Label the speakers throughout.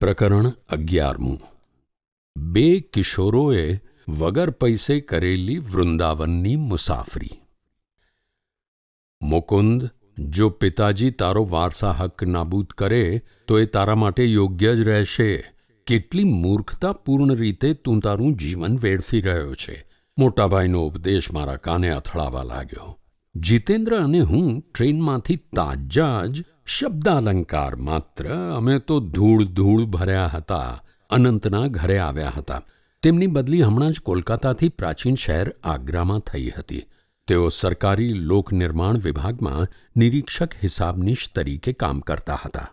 Speaker 1: પ્રકરણ અગિયારમું. બે કિશોરોએ વગર પૈસે કરેલી વૃંદાવનની મુસાફરી. મુકુંદ, જો પિતાજી તારો વારસા હક નાબૂદ કરે, તો એ તારા માટે યોગ્ય જ રહેશે. કેટલી મૂર્ખતાપૂર્ણ રીતે તું તારું જીવન વેડફી રહ્યો છે. મોટાભાઈનો ઉપદેશ મારા કાને અથડાવા લાગ્યો. જીતેન્દ્ર અને હું ટ્રેનમાંથી તાજા જ શબ્દાલંકાર માત્ર અમે તો ધૂળ ધૂળ ભર્યા હતા, અનંતના ઘરે આવ્યા હતા. તેમની બદલી હમણાં જ કોલકાતાથી પ્રાચીન શહેર આગ્રામાં થઈ હતી. તેઓ સરકારી લોકનિર્માણ વિભાગમાં નિરીક્ષક હિસાબનીશ તરીકે કામ કરતા હતા.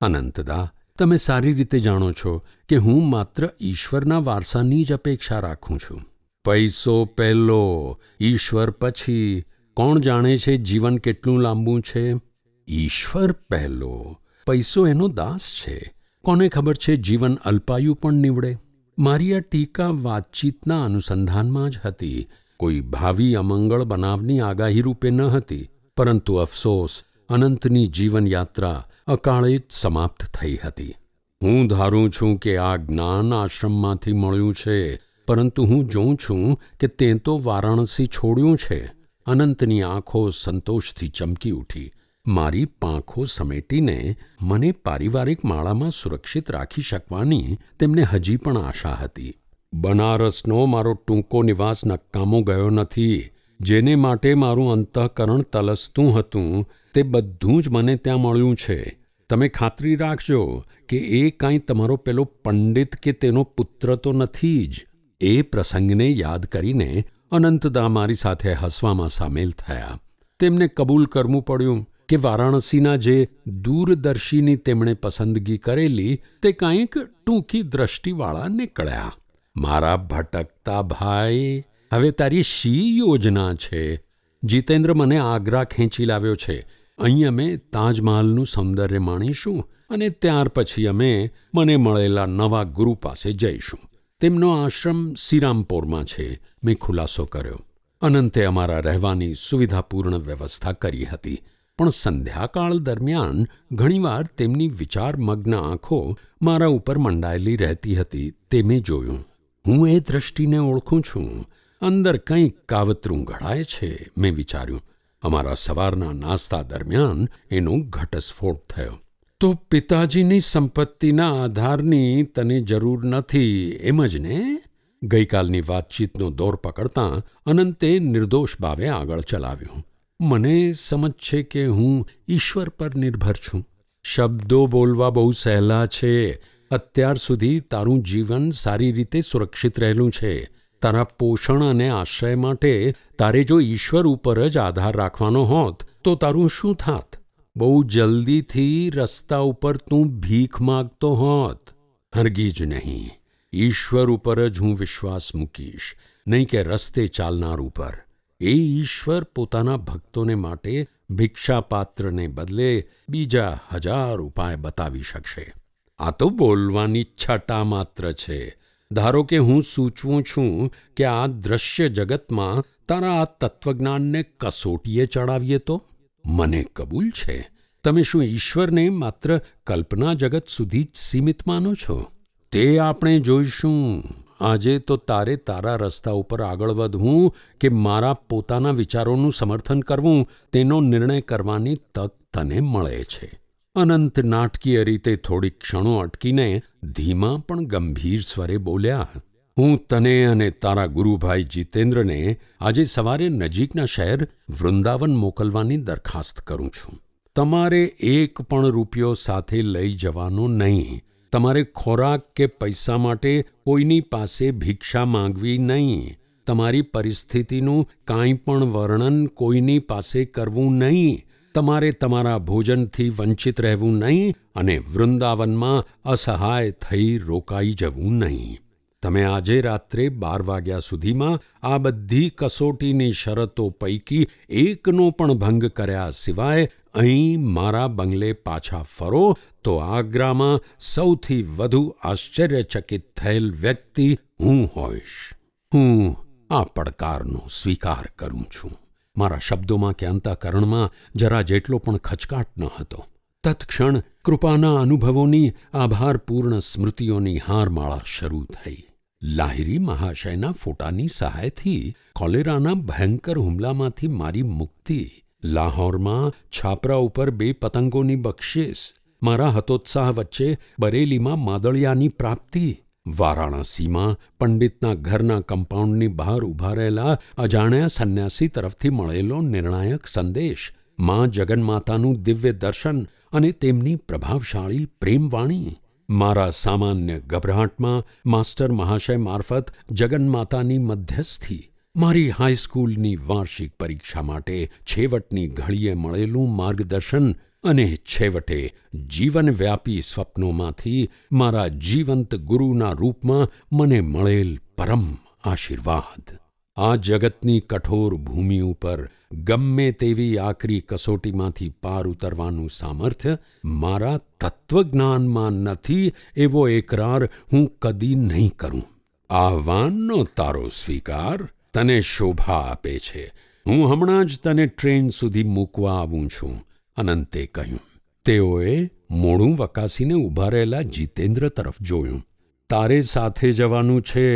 Speaker 1: અનંતદા, તમે સારી રીતે જાણો છો કે હું માત્ર ઈશ્વરના વારસાની જ અપેક્ષા રાખું છું. પૈસો પહેલો, ઈશ્વર પછી કોણ જાણે છે જીવન કેટલું લાંબુ છે? ઈશ્વર પહેલો. પૈસો એનો દાસ છે. કોને ખબર છે જીવન અલ્પાયુ પણ નીવડે? મારી આ ટીકા વાતચીતના અનુસંધાનમાં જ હતી. કોઈ ભાવિ અમંગળ બનાવની આગાહી રૂપે ન હતી. પરંતુ અફસોસ, અનંતની જીવનયાત્રા અકાળે જ સમાપ્ત થઈ હતી. હું ધારું છું કે આ જ્ઞાન આશ્રમમાંથી મળ્યું છે. પરંતુ હું જોઉં છું કે તે તો વારાણસી છોડ્યું છે. અનંતની આંખો સંતોષથી ચમકી ઉઠી. મારી પાંખો સમેટીને મને પારિવારિક માળામાં સુરક્ષિત રાખી શકવાની તેમને હજી પણ આશા હતી. બનારસનો મારો ટૂંકો નિવાસ નકામો ગયો નથી. જેને માટે મારું અંતઃકરણ તલસતું હતું, તે બધું જ મને ત્યાં મળ્યું છે. તમે ખાતરી રાખજો કે એ કાંઈ તમારો પેલો પંડિત કે તેનો પુત્ર તો નથી જ. એ પ્રસંગને યાદ કરીને અનંતદા મારી સાથે હસવામાં સામેલ થયા. તેમને કબૂલ કરવું પડ્યું. કે વારાણસીના જે દૂરદર્શીની તેમણે પસંદગી કરેલી તે કાંઈક ટૂંકી દ્રષ્ટિવાળા નીકળ્યા. મારા ભટકતા ભાઈ, હવે તારી શી યોજના છે? જીતેન્દ્ર મને આગ્રા ખેંચી લાવ્યો છે. અહીં અમે તાજમહાલનું સૌંદર્ય માણીશું અને ત્યાર પછી અમે મને મળેલા નવા ગુરુ પાસે જઈશું. તેમનો આશ્રમ શ્રીરામપોરમાં છે. મેં ખુલાસો કર્યો. અનંતે અમારા રહેવાની સુવિધાપૂર્ણ વ્યવસ્થા કરી હતી. પણ સંધ્યાકાળ દરમિયાન ઘણીવાર તેમની વિચારમગ્ન આંખો મારા ઉપર મંડાયેલી રહેતી હતી તે મેં જોયું. હું એ દ્રષ્ટિને ઓળખું છું. અંદર કંઈક કાવતરું ઘડાય છે, મેં વિચાર્યું. અમારા સવારના નાસ્તા દરમિયાન એનો ઘટસ્ફોટ થયો. તો પિતાજીની સંપત્તિના આધારની તને જરૂર નથી, એમ જ ને? ગઈકાલની વાતચીતનો દોર પકડતાં અનંતે નિર્દોષ ભાવે આગળ ચલાવ્યું. મને સમજ છે કે હું ઈશ્વર પર નિર્ભર છું. શબ્દો બોલવા બહુ સહેલા છે. અત્યાર સુધી તારું જીવન સારી રીતે સુરક્ષિત રહેલું છે. તારા પોષણ અને આશ્રય માટે તારે જો ઈશ્વર ઉપર જ આધાર રાખવાનો હોત, તો તારું શું થાત? બહુ જલ્દીથી રસ્તા ઉપર તું ભીખ માગતો હોત. હરગી જ નહીં. ઈશ્વર ઉપર જ હું વિશ્વાસ મૂકીશ. નહીં કે રસ્તે ચાલનાર ઉપર. એ ઈશ્વર પોતાના ભક્તોને માટે ભિક્ષાપાત્રને બદલે બીજા હજાર ઉપાય બતાવી શકશે. આ તો બોલવાની છટા માત્ર છે. ધારો કે હું સૂચવું છું કે આ દ્રશ્ય જગતમાં તારા આ તત્વજ્ઞાનને કસોટીએ ચડાવીએ તો? મને કબૂલ છે. તમે શું ઈશ્વરને માત્ર કલ્પના જગત સુધી જ સીમિત માનો છો? તે આપણે જોઈશું. આજે તો તારે તારા રસ્તા ઉપર આગળ વધવું કે મારા પોતાના વિચારોનું સમર્થન કરવું, તેનો નિર્ણય કરવાની તક તને મળે છે. અનંત નાટકીય રીતે થોડીક ક્ષણો અટકીને ધીમા પણ ગંભીર સ્વરે બોલ્યા, હું તને અને તારા ગુરુભાઈ જીતેન્દ્રને આજે સવારે નજીકના શહેર વૃંદાવન મોકલવાની દરખાસ્ત કરું છું. તમારે એક પણ રૂપિયો સાથે લઈ જવાનો નહીં. તમારે ખોરાક કે પૈસા માટે કોઈની પાસે ભિક્ષા માંગવી નહીં. તમારી પરિસ્થિતિનું કાંઈ પણ વર્ણન કોઈની પાસે કરવું નહીં. તમારે તમારા ભોજનથી વંચિત રહેવું નહીં અને વૃંદાવનમાં અસહાય થઈ રોકાઈ જવું નહીં. તમે આજે રાત્રે બાર વાગ્યા સુધીમાં આ બધી કસોટીની શરતો પૈકી એકનો પણ ભંગ કર્યા સિવાય અહીં મારા બંગલે પાછા ફરો તો આગ્રામાં સૌથી વધુ આશ્ચર્યચકિત થયેલ વ્યક્તિ હું હોઈશ. હું આ પડકારનો સ્વીકાર કરું છું. મારા શબ્દોમાં કે અંતઃકરણમાં જરા જેટલો પણ ખચકાટ ન હતો. તત્ક્ષણ કૃપાના અનુભવોની આભારપૂર્ણ સ્મૃતિઓની હારમાળા શરૂ થઈ. લાહિરી મહાશયના ફોટાની સહાયથી કોલેરાના ભયંકર હુમલામાંથી મારી મુક્તિ. લાહોરમાં છાપરા ઉપર બે પતંગોની બક્ષિસ મારા હતોત્સાહ વચ્ચે બરેલીમાં માદળિયાની પ્રાપ્તિ. વારાણસીમાં પંડિતના ઘરના કમ્પાઉન્ડની બહાર ઊભા રહેલા અજાણ્યા સંન્યાસી તરફથી મળેલો નિર્ણાયક સંદેશ, માં જગન્માતાનું દિવ્ય દર્શન અને તેમની પ્રભાવશાળી પ્રેમવાણી. મારા સામાન્ય ગભરાટમાં માસ્ટર મહાશય મારફત જગન્માતાની મધ્યસ્થી, મારી હાઈસ્કૂલની વાર્ષિક પરીક્ષા માટે છેવટની ઘડીએ મળેલું માર્ગદર્શન અને છેવટે જીવનવ્યાપી સ્વપ્નોમાંથી મારા જીવંત ગુરુના રૂપમાં મને મળેલ પરમ આશીર્વાદ. આ જગતની કઠોર ભૂમિ ઉપર ગમે તેવી આકરી કસોટીમાંથી પાર ઉતરવાનું સામર્થ્ય મારા તત્વજ્ઞાનમાં નથી એવો એકરાર હું કદી નહીં કરું. આહવાનનો તારો સ્વીકાર તને શોભા આપે છે. હું હમણાં જ તને ટ્રેન સુધી મૂકવા આવું છું. અનંતે કહ્યું, તેઓએ મોડું વકાસીને ઊભા રહેલા જીતેન્દ્ર તરફ જોયું. તારે સાથે જવાનું છે,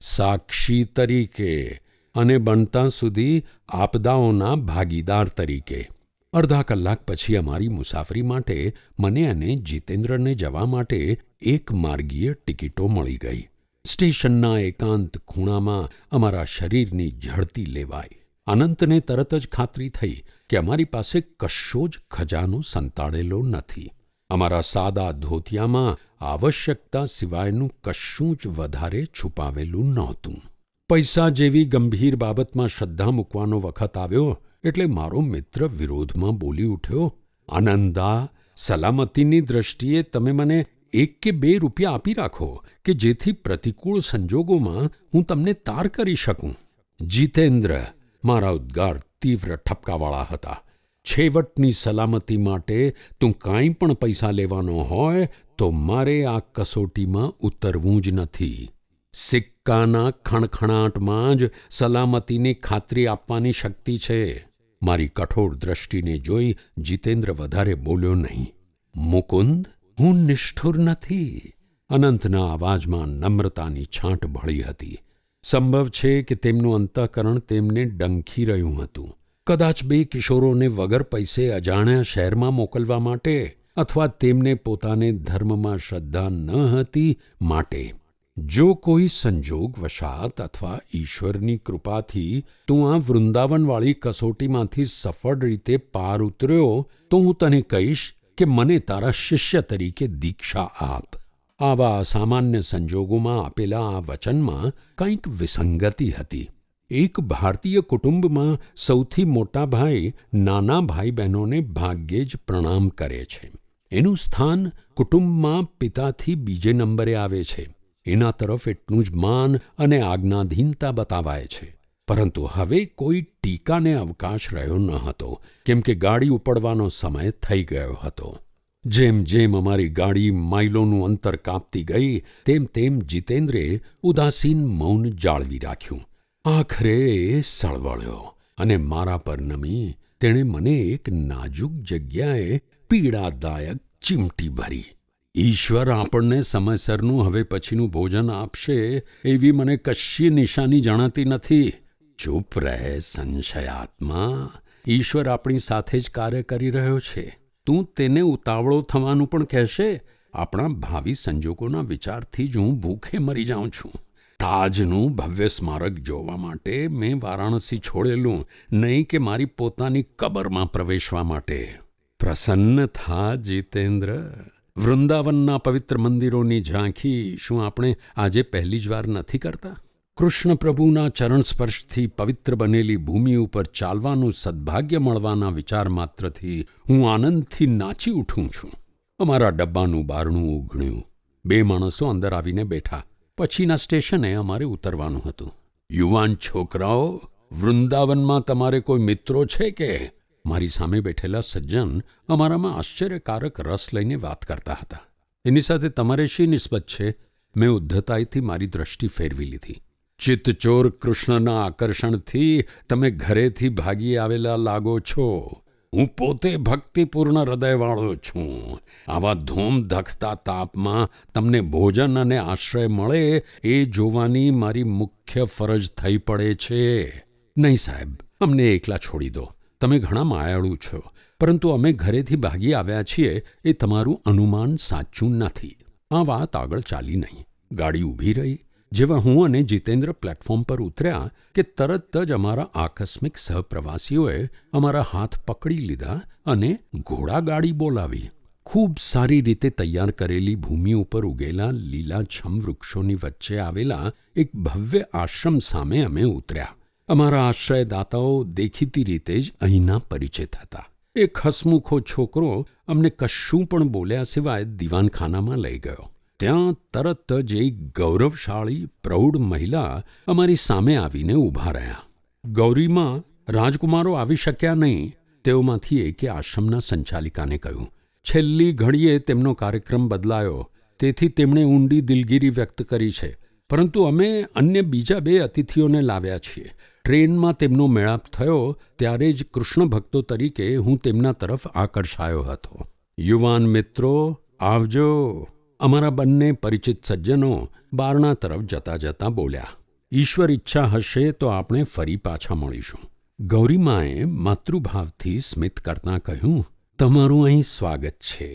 Speaker 1: સાક્ષી તરીકે, અને બનતા સુધી આપદાઓના ભાગીદાર તરીકે. અડધા કલાક પછી અમારી મુસાફરી માટે મને અને જીતેન્દ્રને જવા માટે એક માર્ગીય ટિકિટો મળી ગઈ. સ્ટેશનના એકાંત ખૂણામાં અમારા શરીરની ઝડતી લેવાઈ અનંતને તરત જ ખાતરી થઈ કે અમારી પાસે કશો જ ખજાનો સંતાડેલો નથી. અમારા સાદા ધોતિયામાં આવશ્યકતા સિવાયનું કશું જ વધારે છુપાવેલું નહોતું. પૈસા જેવી ગંભીર બાબતમાં શ્રદ્ધા મૂકવાનો વખત આવ્યો એટલે મારો મિત્ર વિરોધમાં બોલી ઉઠ્યો આનંદા સલામતીની દ્રષ્ટિએ તમે મને એક કે બે રૂપિયા આપી રાખો કે જેથી પ્રતિકૂળ સંજોગોમાં હું તમને તાર કરી શકું. જીતેન્દ્ર મારા ઉદ્ગાર તીવ્ર ઠપકાવાળા હતા. છેવટની સલામતી માટે તું કાંઈ પણ પૈસા લેવાનો હોય તો મારે આ કસોટીમાં ઉતરવું જ નથી. સિક્કાના ખણખણાટમાં જ સલામતીની ખાતરી આપવાની શક્તિ છે. મારી કઠોર દ્રષ્ટિને જોઈ જીતેન્દ્ર વધારે બોલ્યો નહીં. મુકુંદ, હું નિષ્ઠુર નથી. અનંતના અવાજમાં નમ્રતાની છાંટ ભળી હતી. સંભવ છે કે તેમનું અંતઃકરણ તેમને ડંખી રહ્યું હતું. કદાચ બે કિશોરોને વગર પૈસે અજાણ્યા શહેરમાં મોકલવા માટે અથવા તેમને પોતાને ધર્મમાં શ્રદ્ધા ન હતી માટે. જો કોઈ સંજોગ વશાત અથવા ઈશ્વરની કૃપાથી તું આ વૃંદાવનવાળી કસોટીમાંથી સફળ રીતે પાર ઉતર્યો, તો હું તને કહીશ કે મને તારા શિષ્ય તરીકે દીક્ષા આપ. આવા અસામાન્ય સંજોગોમાં આપેલા આ વચનમાં કંઈક વિસંગતિ હતી. એક ભારતીય કુટુંબમાં સૌથી મોટા ભાઈ, નાના ભાઈ બહેનોને ભાગ્યે જ પ્રણામ કરે છે. એનું સ્થાન કુટુંબમાં પિતાથી બીજે નંબરે આવે છે. એના તરફ એટલું જ માન અને આજ્ઞાધીનતા બતાવાય છે. પરંતુ હવે કોઈ ટીકાને અવકાશ રહ્યો ન હતો, કેમ કે ગાડી ઉપડવાનો સમય થઈ ગયો હતો. જેમ જેમ અમારી ગાડી માઇલોનું અંતર કાપતી ગઈ, તેમ તેમ જીતેન્દ્રે ઉદાસીન મૌન જાળવી રાખ્યું. આખરે એ સળવળ્યો અને મારા પર નમી, તેણે મને એક નાજુક જગ્યાએ પીડાદાયક ચીમટી ભરી. ઈશ્વર આપણને સમયસરનું હવે પછીનું ભોજન આપશે એવી મને કશી નિશાની જણાતી નથી. ચૂપ રહે, સંશયાત્મા. ઈશ્વર આપણી સાથે જ કાર્ય કરી રહ્યો છે. તું તેને ઉતાવળો થવાનું પણ કહેશે? આપણા ભાવિ સંજોગોના વિચારથી જ હું ભૂખે મરી જાઉં છું. તાજનું ભવ્ય સ્મારક જોવા માટે મેં વારાણસી છોડેલું, નહીં કે મારી પોતાની કબરમાં પ્રવેશવા માટે. પ્રસન્ન થા જીતેન્દ્ર. વૃંદાવનના પવિત્ર મંદિરોની ઝાંખી, શું આપણે આજે પહેલી જ વાર નથી કરતા? કૃષ્ણ પ્રભુના ચરણ સ્પર્શથી પવિત્ર બનેલી ભૂમિ ઉપર ચાલવાનું સદભાગ્ય મળવાના વિચાર માત્રથી હું આનંદથી નાચી ઉઠું છું. અમારા ડબ્બાનું બારણું ઉઘણ્યું બે માણસો અંદર આવીને બેઠા. પછીના સ્ટેશને અમારે ઉતરવાનું હતું. યુવાન છોકરાઓ, વૃંદાવનમાં તમારે કોઈ મિત્રો છે કે? મારી સામે બેઠેલા સજ્જન અમારામાં આશ્ચર્યકારક રસ લઈને વાત કરતા હતા. એની સાથે તમારે શી નિસ્બત છે? મેં ઉદ્ધતાઈથી મારી દ્રષ્ટિ ફેરવી લીધી. ચિત્તચોર કૃષ્ણના આકર્ષણથી તમે ઘરેથી ભાગી આવેલા લાગો છો. હું પોતે ભક્તિપૂર્ણ હૃદયવાળો છું. આવા ધૂમ ધખતા તાપમાં તમને ભોજન અને આશ્રય મળે એ જોવાની મારી મુખ્ય ફરજ થઈ પડે છે. નહીં સાહેબ, અમને એકલા છોડી દો. તમે ઘણા માયાળુ છો, પરંતુ અમે ઘરેથી ભાગી આવ્યા છીએ એ તમારું અનુમાન સાચું નથી. આ વાત આગળ ચાલી નહીં. ગાડી ઊભી રહી જેવા હું અને જીતેન્દ્ર પ્લેટફોર્મ પર ઉતર્યા કે તરત જ અમારા આકસ્મિક સહપ્રવાસીઓએ અમારા હાથ પકડી લીધા અને ઘોડાગાડી બોલાવી. ખૂબ સારી રીતે તૈયાર કરેલી ભૂમિ ઉપર ઉગેલા લીલાછમ વૃક્ષોની વચ્ચે આવેલા એક ભવ્ય આશ્રમ સામે અમે ઉતર્યા. અમારા આશ્રયદાતાઓ દેખીતી રીતે જ અહીંના પરિચિત હતા. એક હસમુખો છોકરો અમને કશું પણ બોલ્યા સિવાય દીવાનખાનામાં લઈ ગયો. ત્યાં તરત જ એક ગૌરવશાળી, પ્રૌઢ મહિલા અમારી સામે આવીને ઊભા રહ્યા. ગૌરીમાં રાજકુમારો આવી શક્યા નહીં. તેઓમાંથી એકે આશ્રમના સંચાલિકાને કહ્યું, છેલ્લી ઘડીએ તેમનો કાર્યક્રમ બદલાયો. તેથી તેમણે ઊંડી દિલગીરી વ્યક્ત કરી છે. પરંતુ અમે અન્ય બીજા બે અતિથિઓને લાવ્યા છીએ. ટ્રેનમાં તેમનો મેળાપ થયો ત્યારે જ કૃષ્ણ ભક્તો તરીકે હું તેમના તરફ આકર્ષાયો હતો. યુવાન મિત્રો, આવજો. અમારા બંને પરિચિત સજ્જનો બારણા તરફ જતા જતા બોલ્યા, ઈશ્વર ઈચ્છા હશે તો આપણે ફરી પાછા મળીશું. ગૌરીમાએ માતૃભાવથી સ્મિત કરતાં કહ્યું, તમારું અહીં સ્વાગત છે.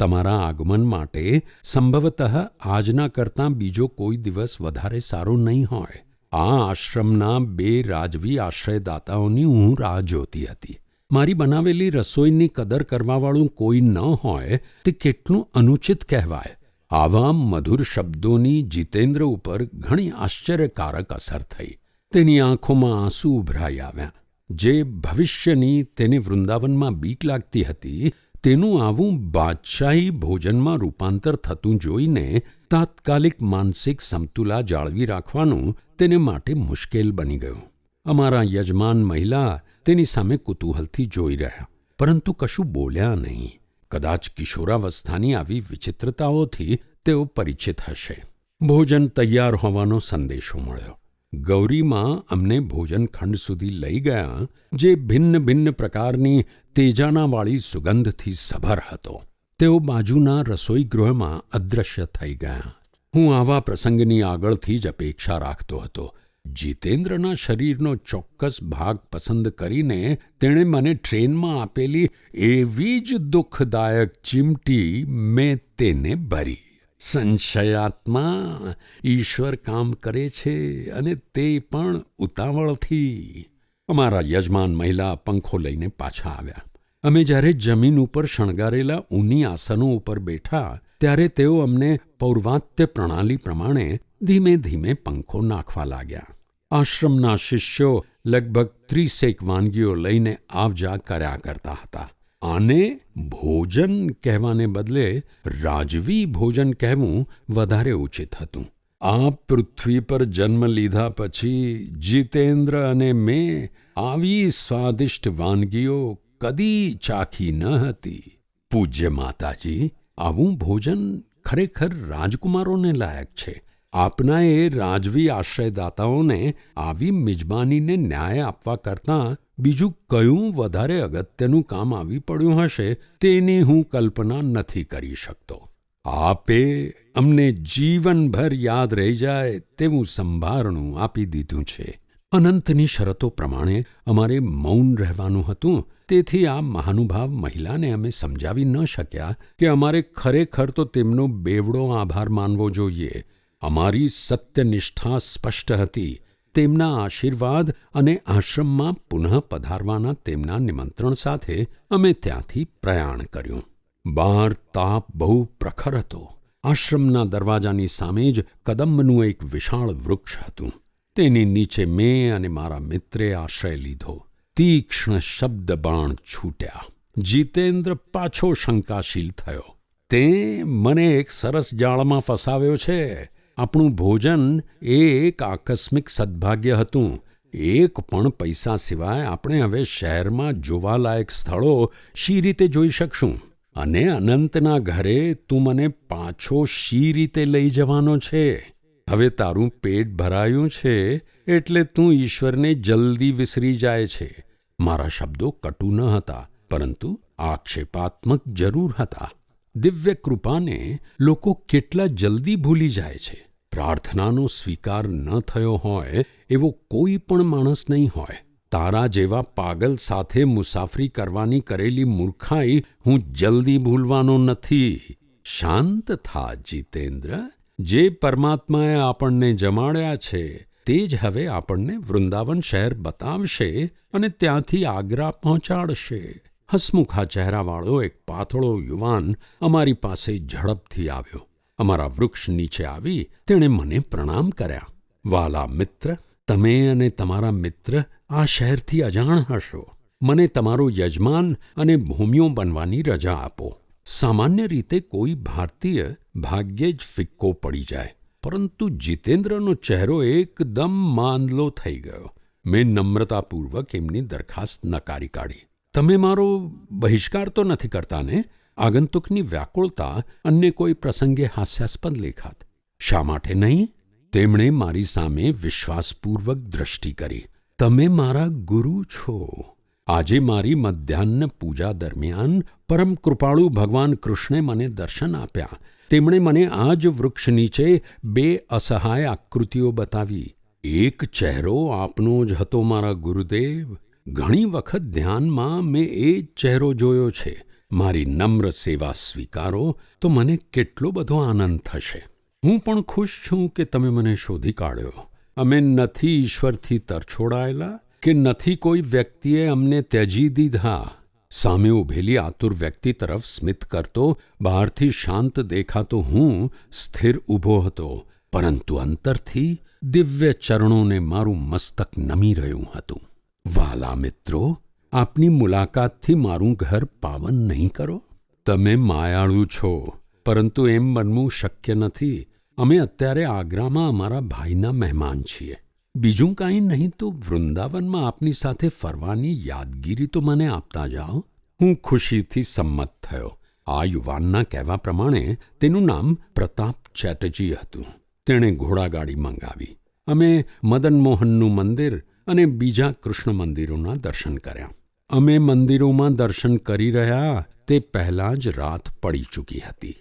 Speaker 1: તમારા આગમન માટે સંભવતઃ આજના કરતાં બીજો કોઈ દિવસ વધારે સારો નહીં હોય. આ આશ્રમના બે રાજવી આશ્રયદાતાઓની હું રાહ જોતી હતી. મારી બનાવેલી રસોઈની કદર કરવાવાળું કોઈ ન હોય તે કેટલું અનુચિત કહેવાય. આવા મધુર શબ્દોની જીતેન્દ્ર ઉપર ઘણી આશ્ચર્યકારક અસર થઈ. તેની આંખોમાં આંસુ ઉભરાઈ આવ્યા. જે ભવિષ્યની તેને વૃંદાવનમાં બીક લાગતી હતી, તેનું આવું બાદશાહી ભોજનમાં રૂપાંતર થતું જોઈને તાત્કાલિક માનસિક સમતુલા જાળવી રાખવાનું તેને માટે મુશ્કેલ બની ગયું. અમારા યજમાન મહિલા તેની સામે કુતૂહલથી જોઈ રહ્યા, પરંતુ કશું બોલ્યા નહીં. કદાચ કિશોરાવસ્થાની આવી વિચિત્રતાઓથી તેઓ પરિચિત હશે. ભોજન તૈયાર હોવાનો સંદેશો મળ્યો. ગૌરીમાં અમને ભોજન ખંડ સુધી લઈ ગયા, જે ભિન્ન ભિન્ન પ્રકારની તેજાનાવાળી સુગંધથી સભર હતો. તેઓ બાજુના રસોઈગૃહમાં અદૃશ્ય થઈ ગયા. હું આવા પ્રસંગની આગળથી જ અપેક્ષા રાખતો હતો જીતેન્દ્રના શરીરનો ચોક્કસ ભાગ પસંદ કરીને તેણે મને ટ્રેનમાં આપેલી એવી જ દુઃખદાયક ચીમટી મેં તેને ભરી. સંશયાત્મા ઈશ્વર કામ કરે છે અને તે પણ ઉતાવળથી. અમારા યજમાન મહિલા પંખો લઈને પાછા આવ્યા. અમે જ્યારે જમીન ઉપર શણગારેલા ઊની આસનો ઉપર બેઠા ત્યારે તેઓ અમને પૌર્વાત્ય પ્રણાલી પ્રમાણે ધીમે ધીમે પંખો નાખવા લાગ્યા. આશ્રમના શિષ્યો લગભગ ત્રીસેક વાનગીઓ લઈને આવજા કર્યા કરતા હતા. આને ભોજન કહેવાને બદલે રાજવી ભોજન કહેવું વધારે ઉચિત હતું. આ પૃથ્વી પર જન્મ લીધા પછી જીતેન્દ્ર અને મેં આવી સ્વાદિષ્ટ વાનગીઓ કદી ચાખી ન હતી. પૂજ્ય માતાજી આવું ભોજન ખરેખર રાજકુમારોને લાયક છે. આપના એ રાજવી આશ્રયદાતાઓને આવી મિજબાનીને ન્યાય આપવા કરતાં બીજું કયું વધારે અગત્યનું કામ આવી પડ્યું હશે તેની હું કલ્પના નથી કરી શકતો. આપે અમને જીવનભર યાદ રહી જાય તેવું સંભારણું આપી દીધું છે. અનંતની શરતો પ્રમાણે અમારે મૌન રહેવાનું હતું. તેથી આ મહાનુભાવ મહિલાને અમે સમજાવી ન શક્યા કે અમારે ખરેખર તો તેમનો બેવડો આભાર માનવો જોઈએ. અમારી સત્યનિષ્ઠા સ્પષ્ટ હતી. તેમના આશીર્વાદ અને આશ્રમમાં પુનઃ પધારવાના તેમના નિમંત્રણ સાથે અમે ત્યાંથી પ્રયાણ કર્યું. બહાર તાપ બહુ પ્રખર હતો. આશ્રમના દરવાજાની સામે જ કદંબનું એક વિશાળ વૃક્ષ હતું. તેની નીચે મેં અને મારા મિત્રે આશ્રય લીધો. તીક્ષ્ણ શબ્દ બાણ છૂટ્યા. જીતેન્દ્ર પાછો શંકાશીલ થયો. તે મને એક સરસ જાળમાં ફસાવ્યો છે. આપણું ભોજન એ એક આકસ્મિક સદભાગ્ય હતું. એક પણ પૈસા સિવાય આપણે હવે શહેરમાં જોવાલાયક સ્થળો શી રીતે જોઈ શકશું? અને અનંતના ઘરે તું મને પાછો શી રીતે લઈ જવાનો છે? હવે તારું પેટ ભરાયું છે એટલે તું ઈશ્વરને જલ્દી વિસરી જાય છે. મારા શબ્દો કટુ ન હતા, પરંતુ આક્ષેપાત્મક જરૂર હતા. દિવ્ય કૃપાને લોકો કેટલા જલ્દી ભૂલી જાય છે. પ્રાર્થનાનો સ્વીકાર ન થયો હોય એવો કોઈ પણ માણસ નહીં હોય. તારા જેવા પાગલ સાથે મુસાફરી કરવાની કરેલી મૂર્ખાઈ હું જલ્દી ભૂલવાનો નથી. શાંત થા જીતેન્દ્ર. જે પરમાત્માએ આપણને જમાડ્યા છે, તે જ હવે આપણને વૃંદાવન શહેર બતાવશે અને ત્યાંથી આગ્રા પહોંચાડશે. હસમુખા ચહેરાવાળો એક પાતળો યુવાન અમારી પાસે ઝડપથી આવ્યો. અમારા વૃક્ષ નીચે આવી તેણે મને પ્રણામ કર્યા. વાલા મિત્ર, તમે અને તમારા મિત્ર આ શહેરથી અજાણ હશો. મને તમારો યજમાન અને ભૂમિઓ બનવાની રજા આપો. સામાન્ય રીતે કોઈ ભારતીય ભાગ્યે જ ફિક્કો પડી જાય. પરંતુ જીતેન્દ્રનો ચહેરો એકદમ માંદલો થઈ ગયો. મેં નમ્રતાપૂર્વક એમની દરખાસ્ત નકારી કાઢી. તમે મારો બહિષ્કાર તો નથી કરતા ને આગંતુકની વ્યાકુળતા અન્ય કોઈ પ્રસંગે હાસ્યાસ્પદ લેખાત. શા માટે નહીં? તેમણે મારી સામે વિશ્વાસપૂર્વક દૃષ્ટિ કરી. તમે મારા ગુરુ છો. આજે મારી મધ્યાહ્ન પૂજા દરમિયાન પરમ કૃપાળુ ભગવાન કૃષ્ણે મને દર્શન આપ્યા. તેમણે મને આ જ વૃક્ષ નીચે બે અસહાય આકૃતિઓ બતાવી. એક ચહેરો આપનો જ હતો મારા ગુરુદેવ. ઘણી વખત ધ્યાનમાં મેં એ જ ચહેરો જોયો છે. મારી નમ્ર સેવા સ્વીકારો તો મને કેટલો બધો આનંદ થશે. હું પણ ખુશ છું કે તમે મને શોધી કાઢ્યો. અમે નથી ઈશ્વરથી તરછોડાયેલા. કે નથી કોઈ વ્યક્તિએ અમને ત્યજી દીધા સામે ઊભેલી આતુર વ્યક્તિ તરફ સ્મિત કરતો, બહારથી શાંત દેખાતો હું સ્થિર ઊભો હતો, પરંતુ અંતરથી દિવ્ય ચરણોને મારું મસ્તક નમી રહ્યું હતું. વાલા મિત્રો, આપની મુલાકાતથી મારું ઘર પાવન નહીં કરો? તમે માયાળુ છો, પરંતુ એમ બનવું શક્ય નથી. અમે અત્યારે આગ્રામાં અમારા ભાઈના મહેમાન છીએ. બીજું કાંઈ નહીં તો વૃંદાવનમાં આપની સાથે ફરવાની યાદગીરી તો મને આપતા જાઓ. હું ખુશીથી સંમત થયો. આ યુવાનના કહેવા પ્રમાણે તેનું નામ પ્રતાપ ચેટર્જી હતું. તેણે ઘોડાગાડી મંગાવી. અમે મદન મોહનનું મંદિર અને બીજા કૃષ્ણ મંદિરોના દર્શન કર્યા. અમે મંદિરોમાં દર્શન કરી રહ્યા તે પહેલાં જ રાત પડી ચૂકી હતી.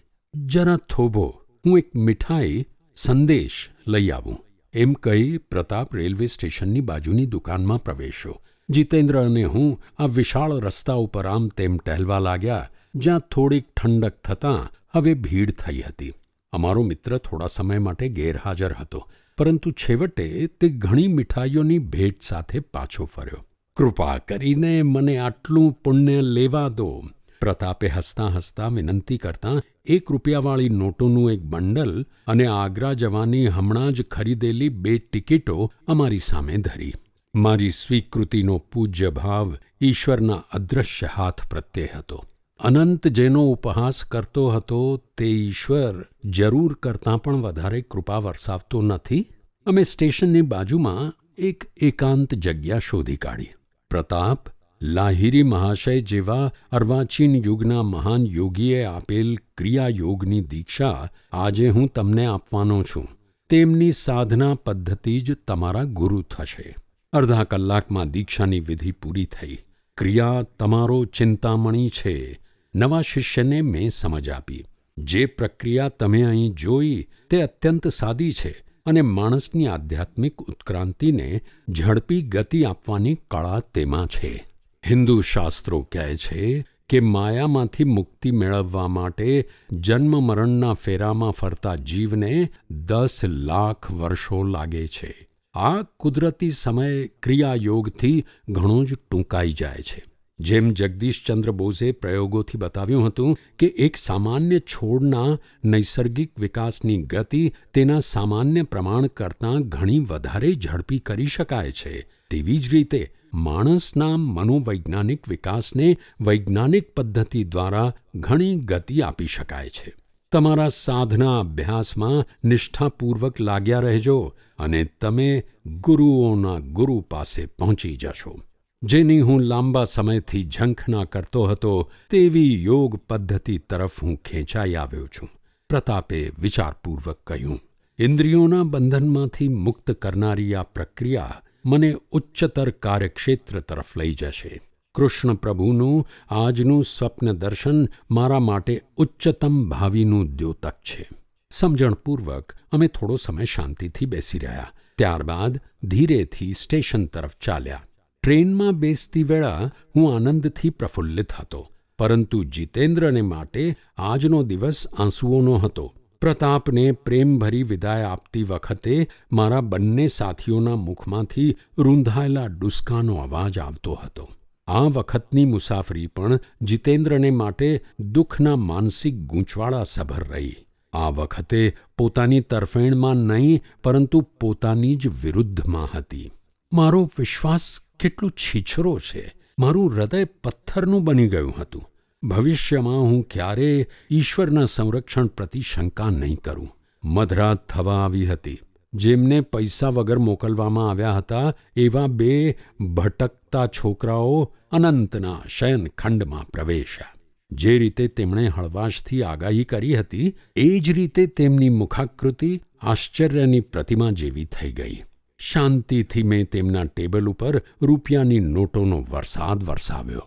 Speaker 1: જરા થોભો, હું એક મીઠાઈ સંદેશ લઈ આવું. એમ કહી પ્રતાપ રેલવે સ્ટેશનની બાજુની દુકાનમાં પ્રવેશ્યો. જીતેન્દ્ર અને હું આ વિશાળ રસ્તા ઉપર આમ તેમ ટહેલવા લાગ્યા, જ્યાં થોડીક ઠંડક થતાં હવે ભીડ થઈ હતી. અમારો મિત્ર થોડા સમય માટે ગેરહાજર હતો, પરંતુ છેવટે તે ઘણી મીઠાઈઓની ભેટ સાથે પાછો ફર્યો. કૃપા કરીને મને આટલું પુણ્ય લેવા દો. પ્રતાપે હસતાં હસતાં વિનંતી કરતાં એક રૂપિયાવાળી નોટોનું એક બંડલ અને આગ્રા જવાની હમણાં જ ખરીદેલી બે ટિકિટો અમારી સામે ધરી. મારી સ્વીકૃતિનો પૂજ્ય ભાવ ઈશ્વરના અદૃશ્ય હાથ પ્રત્યે હતો. અનંત જેનો ઉપહાસ કરતો હતો તે ઈશ્વર જરૂર કરતાં પણ વધારે કૃપા વરસાવતો નથી. અમે સ્ટેશનની બાજુમાં એક એકાંત જગ્યા શોધી કાઢી. પ્રતાપ લાહિરી મહાશય જેવા અર્વાચીન યુગના મહાન યોગીએ આપેલ ક્રિયાયોગની દીક્ષા આજે હું તમને આપવાનો છું. તેમની સાધના પદ્ધતિ જ તમારા ગુરુ થશે. અડધા કલાકમાં દીક્ષાની વિધિ પૂરી થઈ. ક્રિયા તમારો ચિંતામણી છે. નવા શિષ્યને મેં સમજ આપી. જે પ્રક્રિયા તમે અહીં જોઈ તે અત્યંત સાદી છે અને માણસની આધ્યાત્મિક ઉત્ક્રાંતિને ઝડપી ગતિ આપવાની કળા તેમાં છે. હિન્દુ શાસ્ત્રો કહે છે કે માયામાંથી મુક્તિ મેળવવા માટે જન્મ મરણના ફેરામાં ફરતા જીવને દસ લાખ વર્ષો લાગે છે. આ કુદરતી સમય ક્રિયાયોગથી ઘણો જ ટૂંકાઈ જાય છે. જેમ જગદીશચંદ્ર બોઝે પ્રયોગોથી બતાવ્યું હતું કે એક સામાન્ય છોડના નૈસર્ગિક વિકાસની ગતિ તેના સામાન્ય પ્રમાણ કરતાં ઘણી વધારે ઝડપી કરી શકાય છે. તેવી જ રીતે માણસના મનોવૈજ્ઞાનિક વિકાસને વૈજ્ઞાનિક પદ્ધતિ દ્વારા ઘણી ગતિ આપી શકાય છે. તમારા સાધના અભ્યાસમાં નિષ્ઠાપૂર્વક લાગ્યા રહેજો અને તમે ગુરુઓના ગુરુ પાસે પહોંચી જશો. જેની હું લાંબા સમયથી ઝંખના કરતો હતો તેવી યોગ પદ્ધતિ તરફ હું ખેંચાઈ આવ્યો છું. પ્રતાપે વિચારપૂર્વક કહ્યું, ઇન્દ્રિયોના બંધનમાંથી મુક્ત કરનારી આ પ્રક્રિયા મને ઉચ્ચતર કાર્યક્ષેત્ર તરફ લઈ જશે. કૃષ્ણ પ્રભુનું આજનું સ્વપ્ન દર્શન મારા માટે ઉચ્ચતમ ભાવિનું દ્યોતક છે. સમજણપૂર્વક અમે થોડો સમય શાંતિથી બેસી રહ્યા. ત્યારબાદ ધીરેથી સ્ટેશન તરફ ચાલ્યા. ટ્રેનમાં બેસતી વેળા હું આનંદથી પ્રફુલ્લિત હતો, પરંતુ જીતેન્દ્રને માટે આજનો દિવસ આંસુઓનો હતો. પ્રતાપને પ્રેમભરી વિદાય આપતી વખતે મારા બંને સાથીઓના મુખમાંથી રૂંધાયેલા ડુસકાનો અવાજ આવતો હતો. આ વખતની મુસાફરી પણ જીતેન્દ્રને માટે દુઃખના માનસિક ગૂંચવાળા સભર રહી. આ વખતે પોતાની તરફેણમાં નહીં, પરંતુ પોતાની જ વિરુદ્ધમાં હતી. મારો વિશ્વાસ કેટલો છીછરો છે. મારું હૃદય પથ્થરનું બની ગયું હતું. ભવિષ્યમાં હું ક્યારેય ઈશ્વરના સંરક્ષણ પ્રતિ શંકા નહીં કરું. મધરાત થવા આવી હતી. જેમને પૈસા વગર મોકલવામાં આવ્યા હતા, એવા બે ભટકતા છોકરાઓ અનંતના શયનખંડમાં પ્રવેશ્યા. જે રીતે તેમણે હળવાશથી આગાહી કરી હતી, એ જ રીતે તેમની મુખાકૃતિ આશ્ચર્યની પ્રતિમા જેવી થઈ ગઈ. શાંતિથી મેં તેમના ટેબલ ઉપર રૂપિયાની નોટોનો વરસાદ વરસાવ્યો.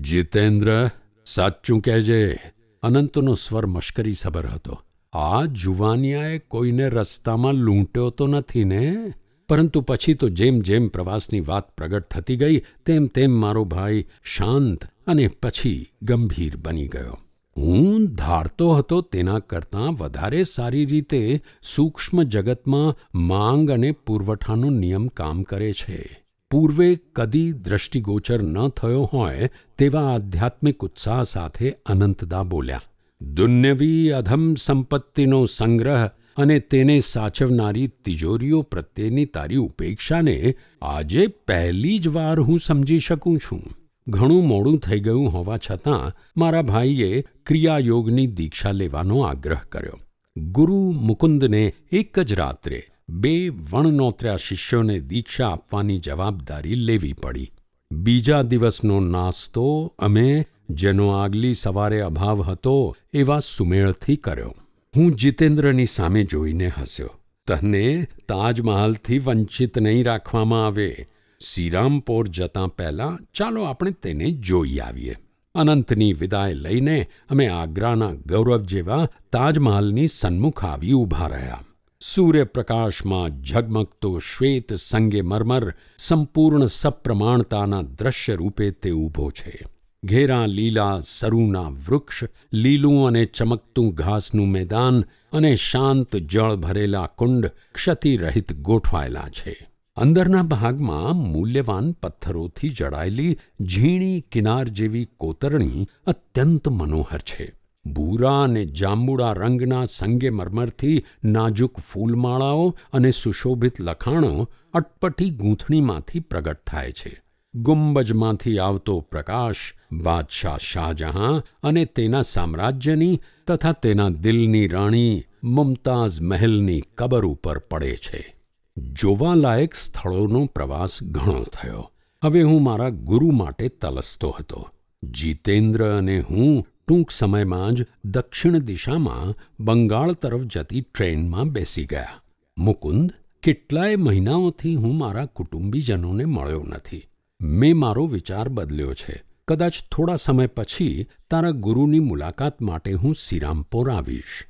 Speaker 1: જીતેન્દ્ર સાચું કહેજે, અનંતનો સ્વર મશ્કરી સબર હતો. આ જુવાનિયાએ કોઈને રસ્તામાં લૂંટ્યો તો નથી ને? પરંતુ પછી તો જેમ જેમ પ્રવાસની વાત પ્રગટ થતી ગઈ, તેમ તેમ મારો ભાઈ શાંત અને પછી ગંભીર બની ગયો. હું ધારતો હતો તેના કરતાં વધારે સારી રીતે સૂક્ષ્મ જગતમાં માંગ અને પુરવઠાનો નિયમ કામ કરે છે. પૂર્વે કદી દ્રષ્ટિગોચર ન થયો હોય તેવા આધ્યાત્મિક ઉત્સાહ સાથે અનંતદા બોલ્યા, દુન્યવી અધમ સંપત્તિનો સંગ્રહ અને તેને સાચવનારી તિજોરીઓ પ્રત્યેની તારી ઉપેક્ષાને આજે પહેલી જ વાર હું સમજી શકું છું. ઘણું મોડું થઈ ગયું હોવા છતાં મારા ભાઈએ ક્રિયાયોગની દીક્ષા લેવાનો આગ્રહ કર્યો. ગુરુ મુકુંદને એક જ રાત્રે બે વણનોતર્યા શિષ્યોને દીક્ષા આપવાની જવાબદારી લેવી પડી. બીજા દિવસનો નાસ્તો અમે, જેનો આગલી સવારે અભાવ હતો, એવા સુમેળથી કર્યો. હું જીતેન્દ્રની સામે જોઈને હસ્યો. તને તાજમહાલથી વંચિત નહીં રાખવામાં આવે. શ્રીરામપોર જતાં પહેલાં ચાલો આપણે તેને જોઈ આવીએ. અનંતની વિદાય લઈને અમે આગ્રાના ગૌરવ જેવા તાજમહાલની સન્મુખ આવી ઊભા રહ્યા. સૂર્યપ્રકાશમાં ઝગમગતો શ્વેત સંગે મરમર સંપૂર્ણ સપ્રમાણતાના દ્રશ્ય રૂપે તે ઊભો છે. ઘેરા લીલા સરૂના વૃક્ષ, લીલું અને ચમકતું ઘાસનું મેદાન અને શાંત જળ ભરેલા કુંડ ક્ષતિરહિત ગોઠવાયેલા છે. અંદરના ભાગમાં મૂલ્યવાન પથ્થરોથી જડાયેલી ઝીણી કિનાર જેવી કોતરણી અત્યંત મનોહર છે. ભૂરા અને જાંબુડા રંગના સંગેમરમરથી નાજુક ફૂલમાળાઓ અને સુશોભિત લખાણો અટપટી ગૂંથણીમાંથી પ્રગટ થાય છે. ગુંબજમાંથી આવતો પ્રકાશ, બાદશાહ શાહજહાં અને તેના સામ્રાજ્યની તથા તેના દિલની રાણી મુમતાઝ મહેલની કબર ઉપર પડે છે. જોવાલાયક સ્થળોનો પ્રવાસ ઘણો થયો. હવે હું મારા ગુરુ માટે તલસતો હતો. જીતેન્દ્ર અને હું ટૂંક સમયમાં જ દક્ષિણ દિશામાં બંગાળ તરફ જતી ટ્રેનમાં બેસી ગયા. મુકુંદ, કેટલાય મહિનાઓથી હું મારા કુટુંબીજનોને મળ્યો નથી. મેં મારો વિચાર બદલ્યો છે. કદાચ થોડા સમય પછી તારા ગુરુની મુલાકાત માટે હું સિરામપોર આવીશ.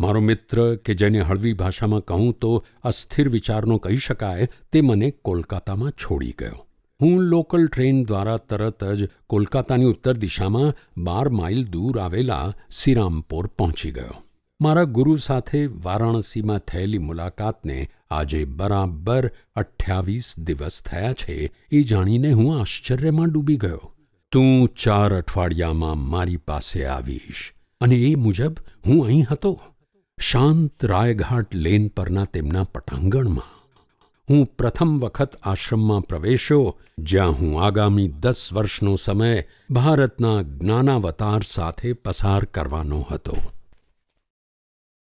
Speaker 1: મારો મિત્ર, કે જેને હળવી ભાષામાં કહું તો અસ્થિર વિચારનો કહી શકાય, તે મને કોલકાતામાં છોડી ગયો. હું લોકલ ટ્રેન દ્વારા તરત જ કોલકાતાની ઉત્તર દિશામાં બાર માઇલ દૂર આવેલા સિરામપોર પહોંચી ગયો. મારા ગુરુ સાથે વારાણસીમાં થયેલી મુલાકાતને આજે બરાબર અઠ્યાવીસ દિવસ થયા છે એ જાણીને હું આશ્ચર્યમાં ડૂબી ગયો. તું ચાર અઠવાડિયામાં મારી પાસે આવીશ અને એ મુજબ હું અહીં હતો. શાંત રાયઘાટ લેન પરના તેમના પટાંગણમાં. હું પ્રથમ વખત આશ્રમમાં પ્રવેશ્યો જ્યાં હું આગામી દસ વર્ષનો સમય ભારતના જ્ઞાનાવતાર સાથે પસાર કરવાનો હતો.